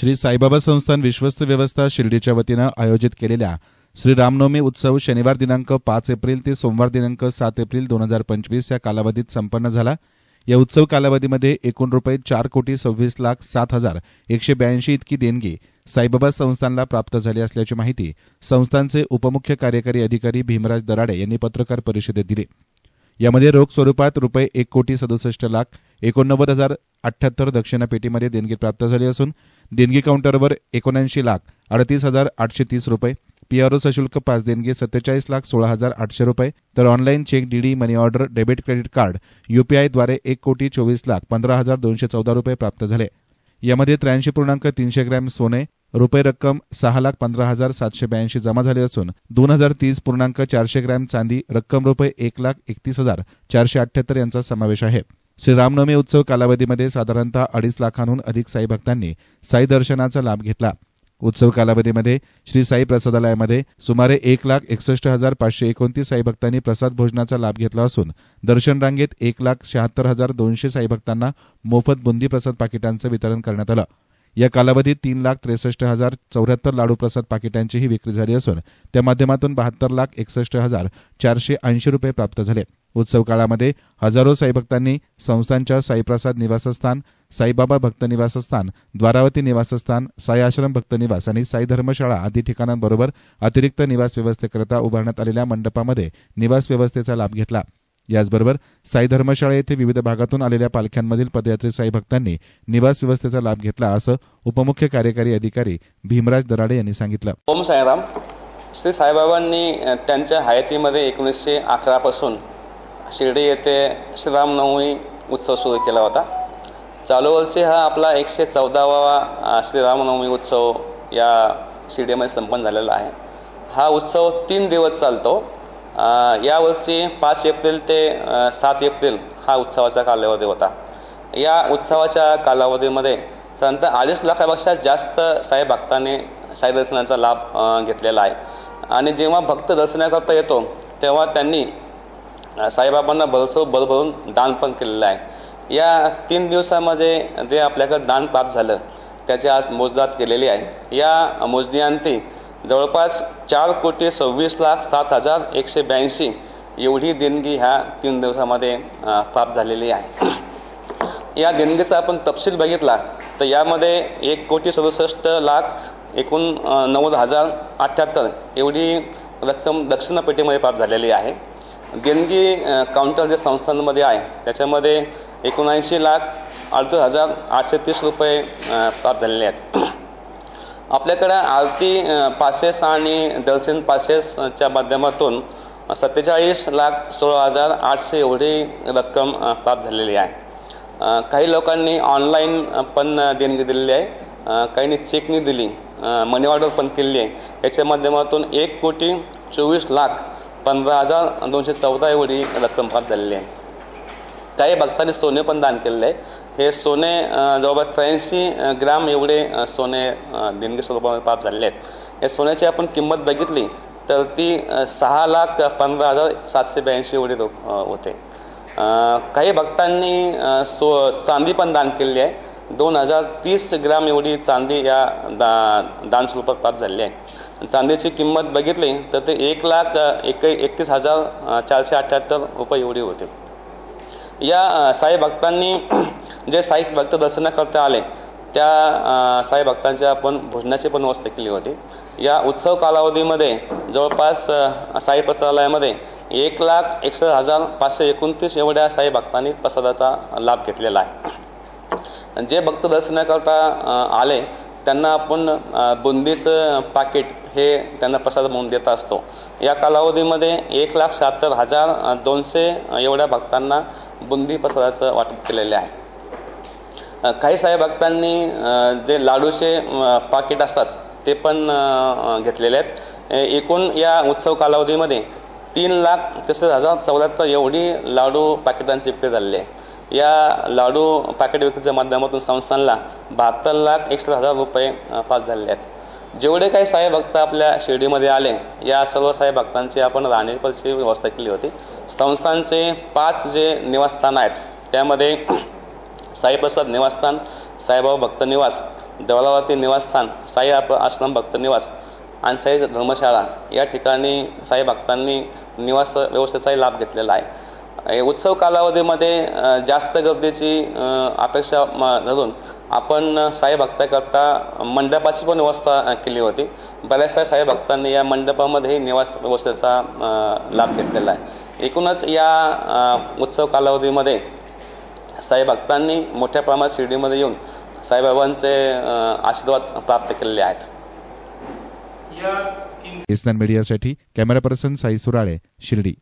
श्री साईबाबा संस्थान विश्वस्त व्यवस्था शिर्डीच्या वतीनं आयोजित केलेल्या श्री रामनवमी उत्सव शनिवार दिनांक पाच एप्रिल ते सोमवार दिनांक सात एप्रिल दोन हजार पंचवीस या कालावधीत संपन्न झाला. या उत्सव कालावधीमध्ये एकूण रुपये चार कोटी सव्वीस लाख सात हजार एकशे ब्याऐंशी इतकी देणगी साईबाबा संस्थानला प्राप्त झाली असल्याची माहिती संस्थानचे उपमुख्य कार्यकारी अधिकारी भीमराज दराडे यांनी पत्रकार परिषदेत दिली. यामध्ये रोख स्वरूपात रुपये एक कोटी सदुसष्ट लाख एकोणनव्वद हजार अठ्ठ्याहत्तर दक्षिणा पेटीमध्ये देणगी प्राप्त झाली असून देणगी काउंटरवर एकोणऐंशी लाख अडतीस हजार आठशे तीस रुपये. पीआरओ सशुल्क पाच देणगी सत्तेचाळीस लाख सोळा हजार आठशे रुपये. तर online cheque DD money order debit credit card युपीआयद्वारे एक कोटी चोवीस लाख पंधरा हजार दोनशे चौदा रुपये प्राप्त झाले. यामध्ये त्र्याऐंशी पूर्णांक तीनशे ग्रॅम सोने रुपये रक्कम सहा लाख पंधरा हजार सातशे ब्याऐंशी जमा झाले असून दोन हजार तीस पूर्णांक चारशे ग्रॅम चांदी रक्कम रुपये एक लाख एकतीस हजार चारशे अठ्ठ्याहत्तर यांचा समावेश आहे. श्री रामनवमी उत्सव कालावधीमध्ये साधारणतः अडीच लाखांहून अधिक साई भक्तांनी साई दर्शनाचा लाभ घेतला. उत्सव कालावधीमध्ये श्री साई प्रसादालयामध्ये सुमारे एक लाख एकसष्ट हजार पाचशे एकोणतीस साई भक्तांनी प्रसाद भोजनाचा लाभ घेतला असून दर्शन रांगेत एक लाख शहात्तर हजार दोनशे साई भक्तांना मोफत बुंदी प्रसाद पाकिटांचं वितरण करण्यात आलं. या कालावधीत तीन लाख त्रेसष्ट हजार चौऱ्याहत्तर लाडू प्रसाद पाकिटांचीही विक्री झाली असून त्या माध्यमातून बहात्तर लाख एकसष्ट हजार चारशे ऐंशी रुपये प्राप्त झाले. उत्सव काळामध्ये हजारो साईभक्तांनी संस्थांच्या साईप्रसाद निवासस्थान साईबाबा भक्त निवासस्थान द्वारावती निवासस्थान साई आश्रम भक्त निवास आणि साई धर्मशाळा आदी ठिकाणांबरोबर अतिरिक्त निवास व्यवस्थेकरता उभारण्यात आलेल्या मंडपामध्ये निवास व्यवस्थेचा लाभ घेतला. याचबरोबर साई धर्मशाळा येथे विविध भागातून आलेल्या पालख्यांमधील पदयात्री साई भक्तांनी निवास व्यवस्थेचा लाभ घेतला असं उपमुख्य कार्यकारी अधिकारी भीमराज दराडे यांनी सांगितलं. ओम साईराम. श्री साईबाबांनी त्यांच्या हयातीमध्ये एकोणीसशे अकरापासून शिर्डी येथे श्रीरामनवमी उत्सव सुरू केला होता. चालू वर्षी हा आपला एकशे चौदावा श्रीरामनवमी उत्सव या शिर्डीमध्ये संपन्न झालेला आहे. हा उत्सव तीन दिवस चालतो. यावर्षी पाच एप्रिल ते सात एप्रिल हा उत्सवाचा कालावधी होता. या उत्सवाच्या कालावधीमध्ये साधारणतः अडीच लाखापेक्षा जास्त साई भक्तांनी साई दर्शनाचा लाभ घेतलेला आहे. आणि जेव्हा भक्त दर्शनाकरता येतो तेव्हा त्यांनी साईबाबांना भरसो भरभरून दान पण केलेलं आहे. या तीन दिवसामध्ये जे आपल्याकडं दान प्राप्त झालं त्याची आज मोजदात केलेली आहे. या मोजणीअंती जवळपास चार कोटी सव्वीस लाख सात हजार एकशे ब्याऐंशी एवढी देणगी ह्या तीन दिवसामध्ये प्राप्त झालेली आहे. या देणगीचा आपण तपशील बघितला तर यामध्ये एक कोटी सदुसष्ट लाख एकूण नव्वद हजार अठ्ठ्याहत्तर एवढी रक्कम दक्षिण पेटीमध्ये प्राप्त झालेली आहे. देणगी काउंटर जे संस्थांमध्ये आहे त्याच्यामध्ये एकोणऐंशी लाख अडतीस हजार आठशे तीस रुपये प्राप्त झालेले आहेत. आपल्याकडं आरती पासेस आणि दर्शन पासेसच्या माध्यमातून सत्तेचाळीस लाख सोळा हजार आठशे एवढी रक्कम प्राप्त झालेली आहे. काही लोकांनी ऑनलाईन पण देणगी दिलेली आहे. काहींनी चेकनी दिली मनी ऑर्डर पण केलेली आहे. याच्या माध्यमातून एक कोटी चोवीस लाख पंधरा हजार दोनशे चौदा एवढी रक्कम प्राप्त झालेली आहे. काही भक्तांनी सोने पण दान केलेले आहे. हे सोने जवळपास त्र्याऐंशी ग्राम एवढे सोने देणगी स्वरूपामध्ये प्राप्त झालेले आहेत. या सोन्याची आपण किंमत बघितली तर ती सहा लाख पंधरा हजार सातशे ब्याऐंशी एवढी रोख होते. काही भक्तांनी सो चांदी पण दान केलेली आहे. दोन हजार तीस ग्राम एवढी चांदी या दा दान स्वरूपात प्राप्त झालेली आहे. चांदीची किंमत बघितली तर ते एक लाख एक एकतीस हजार चारशे अठ्ठ्याहत्तर रुपये एवढी होते. या साई भक्तांनी जे साई भक्त दर्शनाकरता आले त्या साई भक्तांच्या आपण भोजनाची पण व्यवस्था केली होती. या उत्सव कालावधीमध्ये जवळपास साई प्रसादालयामध्ये एक लाख एकसष्ट हजार पाचशे एकोणतीस एवढ्या साई भक्तांनी प्रसादाचा लाभ घेतलेला आहे. जे भक्त दर्शनाकरता आले त्यांना आपण बुंदीचं पाकिट हे त्यांना प्रसाद म्हणून देत असतो. या कालावधीमध्ये एक लाख शहात्तर हजार दोनशे एवढ्या भक्तांना बुंदी प्रसादाचं वाटप केलेले आहे. काही साई भक्तांनी जे लाडूचे पाकिट असतात ते पण घेतलेले आहेत. एकूण या उत्सव कालावधीमध्ये तीन लाख तिसरे हजार चौऱ्याहत्तर एवढी लाडू पाकिटांची विक्री झालेली आहे. या लाडू पॅकेट विक्रीच्या माध्यमातून संस्थांना बहात्तर लाख एकसष्ट हजार रुपये पास झालेले आहेत. जेवढे काही साई भक्त आपल्या शिर्डीमध्ये आले या सर्व साई भक्तांची आपण राहण्याची व्यवस्था केली होती. संस्थांचे पाच जे निवासस्थान आहेत त्यामध्ये साईप्रसाद निवासस्थान साईबाबा भक्त निवास देवळावरती निवासस्थान साई आप आश्रम भक्त निवास आणि साई धर्मशाळा. या ठिकाणी साई भक्तांनी निवास व्यवस्थेचाही लाभ घेतलेला आहे. उत्सव कालावधीमध्ये जास्त गर्दीची अपेक्षा धरून आपण साई भक्ताकरता मंडपाची पण व्यवस्था केली होती. बऱ्याचशा साई भक्तांनी या मंडपामध्येही निवास व्यवस्थेचा लाभ घेतलेला आहे. एकूणच या उत्सव कालावधीमध्ये साई भक्तांनी मोठ्या प्रमाणात शिर्डीमध्ये येऊन साईबाबांचे आशीर्वाद प्राप्त केलेले आहेत. मीडियासाठी कॅमेरा पर्सन साई सुराळे शिर्डी.